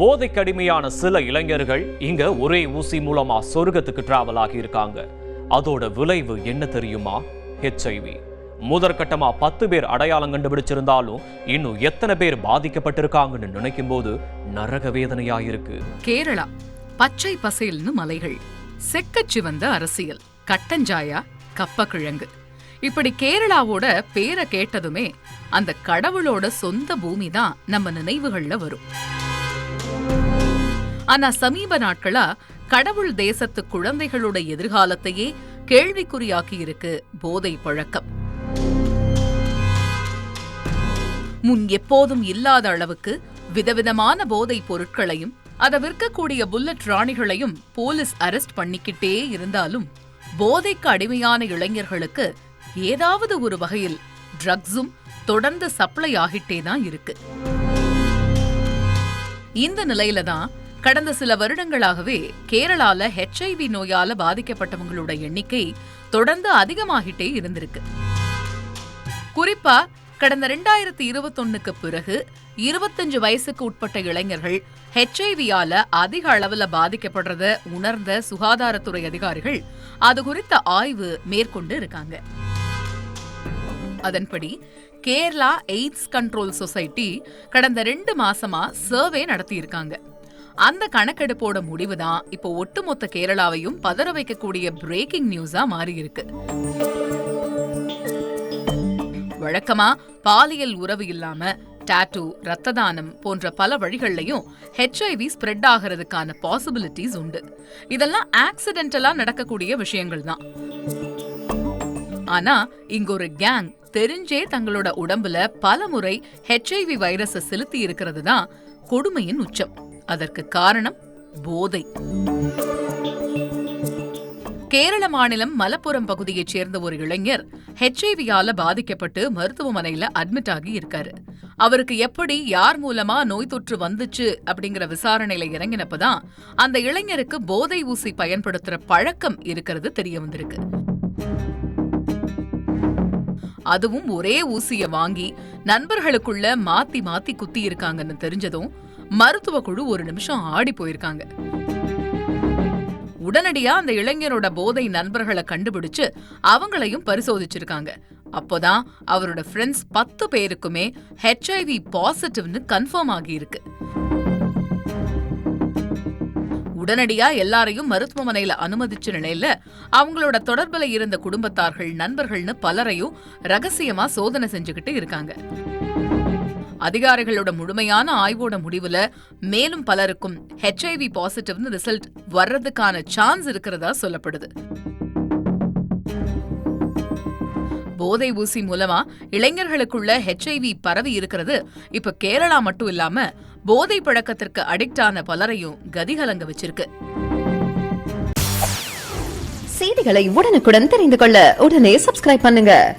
போதைக்கு அடிமையான சில இளைஞர்கள் இங்க ஒரே ஊசி மூலமா சொர்க்கத்துக்கு டிராவல் ஆகி இருக்காங்க அதோட விளைவு என்ன தெரியுமா? ஹெச்ஐவி முதற்கட்டமா பத்து பேர் அடையாளம் கண்டுபிடிச்சிருந்தாலும் இன்னும் எத்தனை பேர் பாதிக்கப்பட்டிருக்காங்கன்னு நினைக்கும் போது நரக வேதனையா இருக்கு கேரளா பச்சை பசேல்னு மலைகள் செக்க சிவந்த அரசியல் கட்டஞ்சாயா கப்பக்கிழங்கு. இப்படி கேரளாவோட பேரை கேட்டதுமே அந்த கடவுளோட சொந்த பூமி தான் நம்ம நினைவுகள்ல வரும். ஆனா சமீப நாட்களா கடவுள் தேசத்து குழந்தைகளோட எதிர்காலத்தையே கேள்விக்குறியாக்கி இருக்கு போதை பழக்கம். முன் எப்போதும் இல்லாத அளவுக்கு விதவிதமான போதைப் பொருட்களையும் அதை விற்கக்கூடிய புல்லட் ராணிகளையும் போலீஸ் அரெஸ்ட் பண்ணிக்கிட்டே இருந்தாலும் போதைக்கு அடிமையான இளைஞர்களுக்கு ஏதாவது ஒரு வகையில் ட்ரக்ஸும் தொடர்ந்து சப்ளை ஆகிட்டே தான் இருக்கு. இந்த நிலையில தான் கடந்த சில வருடங்களாகவே கேரளால ஹெச்ஐவி நோயால பாதிக்கப்பட்டவங்களோட எண்ணிக்கை தொடர்ந்து அதிகமாகிட்டே இருந்திருக்கு. குறிப்பா கடந்த ரெண்டாயிரத்தி இருபத்தொன்னுக்கு பிறகு இருபத்தஞ்சு வயசுக்கு உட்பட்ட இளைஞர்கள் ஹெச்ஐவியால அதிக அளவுல பாதிக்கப்படுறத உணர்ந்த சுகாதாரத்துறை அதிகாரிகள் அது குறித்த ஆய்வு மேற்கொண்டு இருக்காங்க. அதன்படி கேரளா எய்ட்ஸ் கண்ட்ரோல் சொசைட்டி கடந்த ரெண்டு மாசமா சர்வே நடத்தியிருக்காங்க. அந்த கணக்கெடுப்போட முடிவு தான் இப்போ ஒட்டுமொத்த கேரளாவையும் பதற வைக்கக்கூடிய பிரேக்கிங் நியூஸா மாறி இருக்கு வழக்கமா பாலியல் உறவு இல்லாம டாட்டூ ரத்த தானம் போன்ற பல வழிகள்லயும் ஹெச்ஐவி ஸ்ப்ரெட் ஆகிறதுக்கான பாசிபிலிட்டிஸ் உண்டு. இதெல்லாம் ஆக்சிடென்டலா நடக்கக்கூடிய விஷயங்கள் தான். ஆனா இங்க ஒரு கேங் தெரிஞ்சே தங்களோட உடம்புல பல முறை ஹெச்ஐவி வைரஸை செலுத்தி இருக்கிறது தான் கொடுமையின் உச்சம். அதற்கு காரணம் போதை. கேரள மாநிலம் மலப்புரம் பகுதியைச் சேர்ந்த ஒரு இளைஞர் ஹெச்ஐவியால பாதிக்கப்பட்டு மருத்துவமனையில அட்மிட் ஆகி இருக்காரு. அவருக்கு எப்படி யார் மூலமா நோய் தொற்று வந்துச்சு அப்படிங்கிற விசாரணையில இறங்கினப்பதான் அந்த இளைஞருக்கு போதை ஊசி பயன்படுத்துற பழக்கம் இருக்கிறது தெரிய வந்திருக்கு. அதுவும் ஒரே ஊசிய வாங்கி நண்பர்களுக்குள்ள மாத்தி மாத்தி குத்தி இருக்காங்கன்னு தெரிஞ்சதும் மருத்துவ குழு ஒரு நிமிஷம் ஆடி போயிருக்காங்க. உடனடியா அந்த இளைஞரோட போதை நண்பர்களை கண்டுபிடிச்சு அவங்களையும் பரிசோதிச்சிருக்காங்க. அப்போதான் அவரோட ஃப்ரெண்ட்ஸ் பத்து பேருக்குமே ஹெச்ஐவி பாசிட்டிவ்னு கன்ஃபார்ம் ஆகியிருக்கு. உடனடியா எல்லாரையும் மருத்துவமனையில அனுமதிச்ச நிலையில அவங்களோட தொடர்புல இருந்த குடும்பத்தார்கள் நண்பர்கள்னு பலரையும் ரகசியமா சோதனை செஞ்சுக்கிட்டு இருக்காங்க. அதிகாரிகளோட முழுமையான ஆய்வோட முடிவுல மேலும் பலருக்கும் ஹெச்ஐவி பாசிட்டிவ்னு ரிசல்ட் வர்றதுக்கான சான்ஸ் இருக்கிறதா சொல்லப்படுது. போதை ஊசி மூலமா இளைஞர்களுக்குள்ள ஹெச்ஐவி பரவி இருக்கிறது. இப்ப கேரளா மட்டும் இல்லாம போதை பழக்கத்திற்கு அடிக்ட் ஆன பலரையும் கதிகலங்க வச்சிருக்கு. செய்திகளை உடனுக்குடன் தெரிந்து கொள்ள உடனே சப்ஸ்கிரைப் பண்ணுங்க.